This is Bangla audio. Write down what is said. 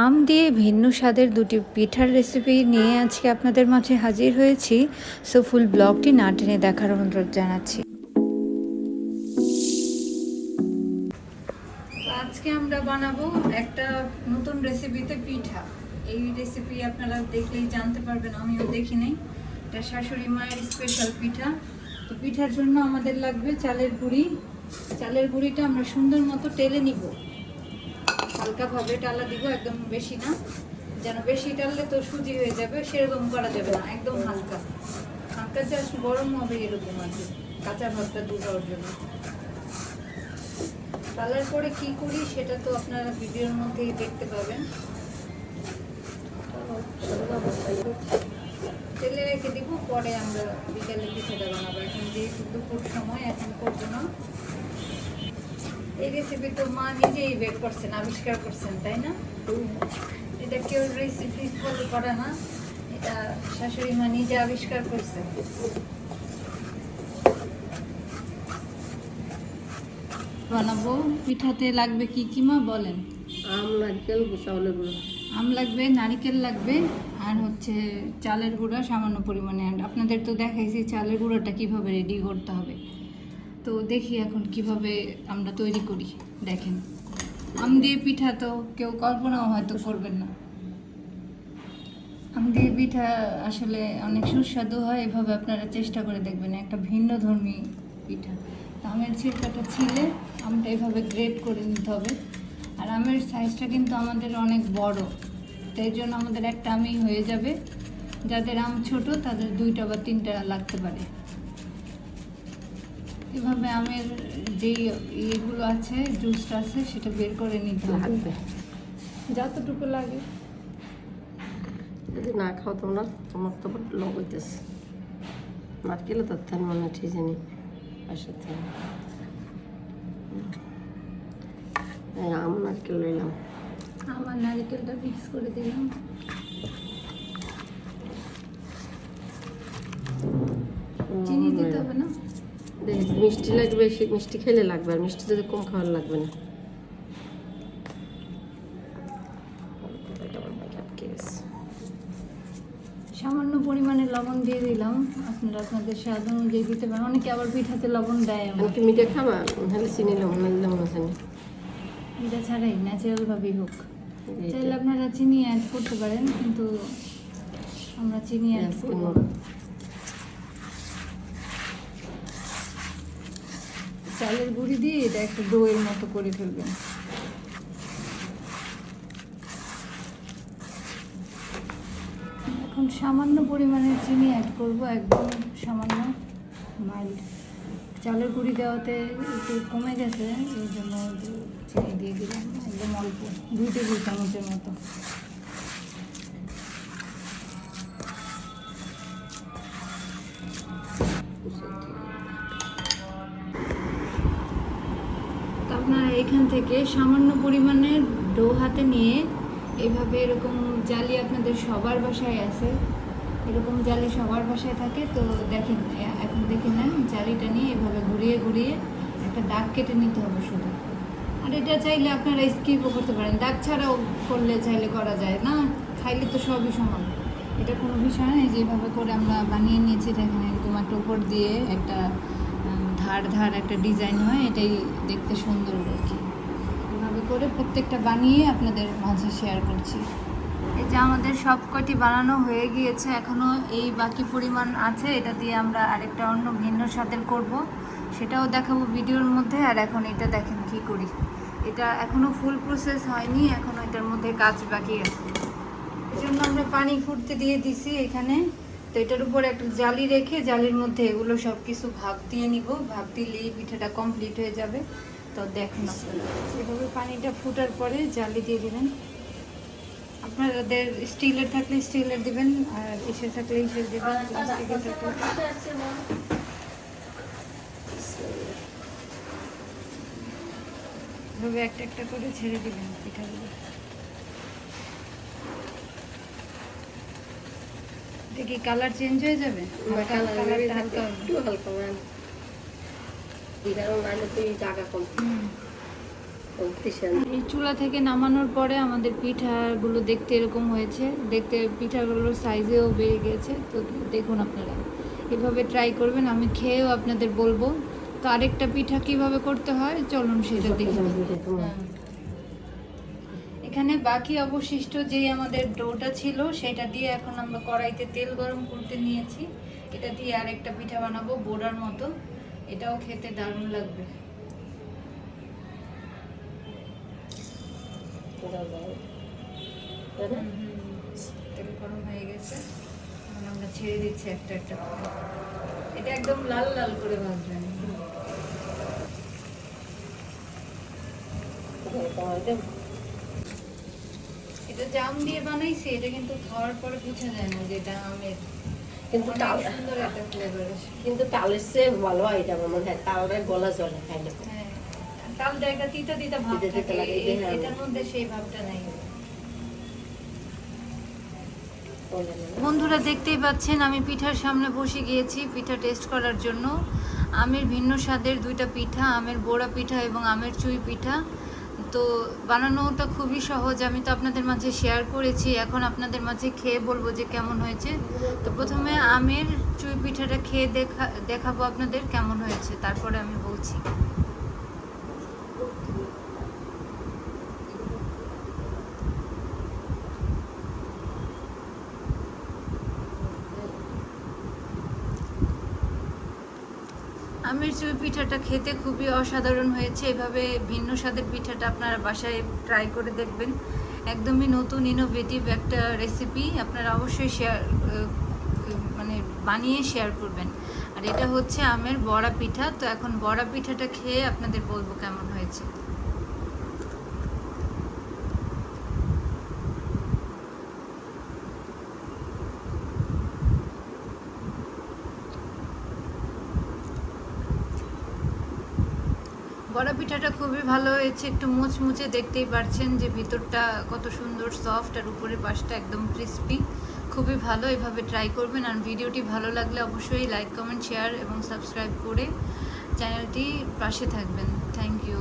আম দিয়ে ভিন্ন স্বাদের দুটি পিঠার রেসিপি নিয়ে আজকে আপনাদের মাঝে হাজির হয়েছি। সো ফুল ব্লগটি না টেনে দেখার অনুরোধ জানাচ্ছি। আজকে আমরা বানাবো একটা নতুন রেসিপিতে পিঠা। এই রেসিপি আপনারা দেখলেই জানতে পারবেন, আমিও দেখি নাই। এটা শাশুড়ি মায়ের স্পেশাল পিঠা। তো পিঠার জন্য আমাদের লাগবে চালের গুঁড়ি। চালের গুঁড়িটা আমরা সুন্দর মতো টেলে নিব। হালকাভাবে টালা দিব, একদম বেশি না। যেন বেশি টাললে তো সুজি হয়ে যাবে, সেরকম করা যাবে না, একদম হালকা। হালকা জাস্ট গরম হবে এরকম আর কি, কাঁচা ভাতটা দূর হওয়ার জন্য। কালার পরে কি করি সেটা তো আপনারা ভিডিওর মধ্যেই দেখতে পাবেন। তেলে রেখে দিব, পরে আমরা বিকালে পিঠাটা বানাবো। এখন যেহেতু দুপুর সময়, এখন করব না। এই রেসিপি তো মা নিজেই বের করছেন আবিষ্কার করছেন তাই না? এটা কেউ রেসিপি ফলো করে না এটা শাশুড়ি মা নিজে আবিষ্কার করছে বানাবো পিঠাতে লাগবে কি কি মা বলেন? আম নারকেল চাউলের গুঁড়ো। আম লাগবে নারকেল লাগবে আর হচ্ছে চালের গুঁড়া সামান্য পরিমাণে। আপনাদের তো দেখাইছি চালের গুঁড়োটা কীভাবে রেডি করতে হবে। তো দেখি এখন কীভাবে আমরা তৈরি করি, দেখেন। আম দিয়ে পিঠা তো কেউ কল্পনাও হয়তো করবেন না। আম দিয়ে পিঠা আসলে অনেক সুস্বাদু হয়, এভাবে আপনারা চেষ্টা করে দেখবেন, একটা ভিন্ন ধর্মী পিঠা। আমের ছিলকাটা ছিলে, আমটা এভাবে গ্রেট করে নিতে হবে। আর আমের সাইজটা কিন্তু আমাদের অনেক বড়, তাই জন্য আমাদের একটা আমই হয়ে যাবে। যাদের আম ছোট, তাদের দুইটা বা তিনটা লাগতে পারে। এভাবে আমের যেই ইয়েগুলো আছে জুসটা আছে সেটা বের করে নিতে হবে। লাগবে। যতটুকু লাগে। যদি না খাও তোমরা তোমার তো লগ হইতেছে। নারকেলে তো তার মনে ঠিক জানি এই আম নারকেল লইলাম। আমার নারকেলটা মিক্স করে দিলাম চিনি দিতে হবে না দেখ মিষ্টি লাগবে বেশি মিষ্টি খেলে লাগবে আর মিষ্টি যদি কম খাওয়ার লাগবে না। সামান্য পরিমাণে লবণ দিয়ে দিলাম। আপনারা আপনাদের স্বাদ অনুযায়ী দিতে পারেন। অনেকে আবার পিঠাতে লবণ দেয় আমি আমার কি মিঠে খাবা নাহলে চিনি লবণ মনে হয় এটা ছাড়াই ন্যাচারাল ভাবেই হোক। চাইলে আপনারা চিনি অ্যাড করতে পারেন কিন্তু আমরা চিনি অ্যাড করব না। চালের গুঁড়ি দিয়ে এটা একটা দইয়ের মতো করে ফেলবেন। এখন সামান্য পরিমাণে চিনি অ্যাড করব, একদম সামান্য মাইল্ড চালের গুঁড়ি দেওয়াতে একটু কমে গেছে, এই জন্য চিনি দিয়ে দিলাম, একদম অল্প, দুই টেবিল চামচের মতো। এখান থেকে সামান্য পরিমাণে ডো হাতে নিয়ে এভাবে এরকম জালি আপনাদের সবার বাসায় আছে। এরকম জালি সবার বাসায় থাকে, তো দেখেন এখন দেখে নেন জালিটা নিয়ে এভাবে ঘুরিয়ে ঘুরিয়ে একটা দাগ কেটে নিতে হবে শুধু। আর এটা চাইলে আপনারা স্কিপও করতে পারেন। দাগ ছাড়াও করলে চাইলে করা যায় না, খাইলে তো সবই সমান। এটা কোনো বিষয় নেই যেভাবে করে আমরা বানিয়ে নিয়েছি, দেখেন এরকম একটা উপর দিয়ে একটা ধার ধার একটা ডিজাইন হয়, এটাই দেখতে সুন্দর আর কি। এভাবে করে প্রত্যেকটা বানিয়ে আপনাদের মাঝে শেয়ার করছি। এই যে আমাদের সব কয়টি বানানো হয়ে গিয়েছে এখনও এই বাকি পরিমাণ আছে, এটা দিয়ে আমরা আরেকটা অন্য ভিন্ন স্বাদের করব। সেটাও দেখাবো ভিডিওর মধ্যে, আর এখন এটা দেখেন কি করি। এটা এখনও ফুল প্রসেস হয়নি এখনও এটার মধ্যে কাজ বাকি আছে। এই জন্য আমরা পানি ফুটতে দিয়ে দিছি এখানে। তো এটার উপর একটা জালি রেখে জালির মধ্যে এগুলো সব কিছু ভাপ দিয়ে নিব। ভাপ দিলেই পিঠাটা কমপ্লিট হয়ে যাবে। তো দেখেন আপনারা এভাবে পানিটা ফুটার পরে জালি দিয়ে দিবেন। আপনাদের স্টিলের থাকলে স্টিলের দিবেন আর ইসে থাকলে ইসে দিবেন প্লাস্টিকের থাকলে। এভাবে একটা একটা করে ছেড়ে দিবেন পিঠাগুলো। এটা কি কালার চেঞ্জ হয়ে যাবে? কালারটা হালকা একটু হালকা ম্যাম এই চুলা থেকে নামানোর পরে আমাদের পিঠাগুলো দেখতে এরকম হয়েছে। দেখতে পিঠাগুলোর সাইজেও বেড়ে গেছে। তো দেখুন আপনারা। এভাবে ট্রাই করবেন আমি খেয়েও আপনাদের বলব। তো আরেকটা পিঠা কীভাবে করতে হয়? চলুন সেটা দেখে। এখানে বাকি অবশিষ্ট যে আমাদের ডোটা ছিল সেটা দিয়ে এখন আমরা কড়াইতে তেল গরম করতে নিয়েছি। এটা দিয়ে আরেকটা পিঠা বানাবো বোড়ার মতো। এটাও খেতে দারুণ লাগবে। তেল গরম হয়ে গেছে। আমরা ছেড়ে দিচ্ছি একটা একটা এটা একদম লাল লাল করে ভাজবেন। এটা জাম দিয়ে বানাইছি এটা কিন্তু খাওয়ার পরে বোঝা যায় না যে এটা আমের। কিন্তু তাল সুন্দর একটা ফ্লেভার কিন্তু তালের চেয়ে ভালো এটা আমার মনে হয়। তালটা গলা জলে খাই না হ্যাঁ তালটা একটা তিতা তিতা ভাব থাকে। এটার মধ্যে সেই ভাবটা নাই। বন্ধুরা দেখতেই পাচ্ছেন আমি পিঠার সামনে বসে গিয়েছি পিঠা টেস্ট করার জন্য। আমের ভিন্ন স্বাদের দুইটা পিঠা আমের বোড়া পিঠা এবং আমের চুই পিঠা। তো বানানোটা খুবই সহজ। আমি তো আপনাদের মাঝে শেয়ার করেছি। এখন আপনাদের মাঝে খেয়ে বলব যে কেমন হয়েছে। তো প্রথমে আমের চুই পিঠাটা খেয়ে দেখা দেখাবো আপনাদের কেমন হয়েছে। তারপরে আমি বলছি। আমের চুই পিঠাটা খেতে খুবই অসাধারণ হয়েছে। এভাবে ভিন্ন স্বাদের পিঠাটা আপনারা বাসায় ট্রাই করে দেখবেন। একদমই নতুন ইনোভেটিভ একটা রেসিপি আপনারা অবশ্যই শেয়ার মানে বানিয়ে শেয়ার করবেন। আর এটা হচ্ছে আমের বড়া পিঠা। তো এখন বড়া পিঠাটা খেয়ে আপনাদের বলব কেমন হয়েছে। বড়া পিঠাটা খুবই ভালো হয়েছে। একটু মুচমুচে দেখতেই পারছেন যে ভিতরটা কত সুন্দর সফট আর উপরের পাশটা একদম ক্রিস্পি খুবই ভালো, এভাবে ট্রাই করবেন। আর ভিডিওটি ভালো লাগলে অবশ্যই লাইক কমেন্ট শেয়ার এবং সাবস্ক্রাইব করে চ্যানেলটি পাশে থাকবেন। Thank you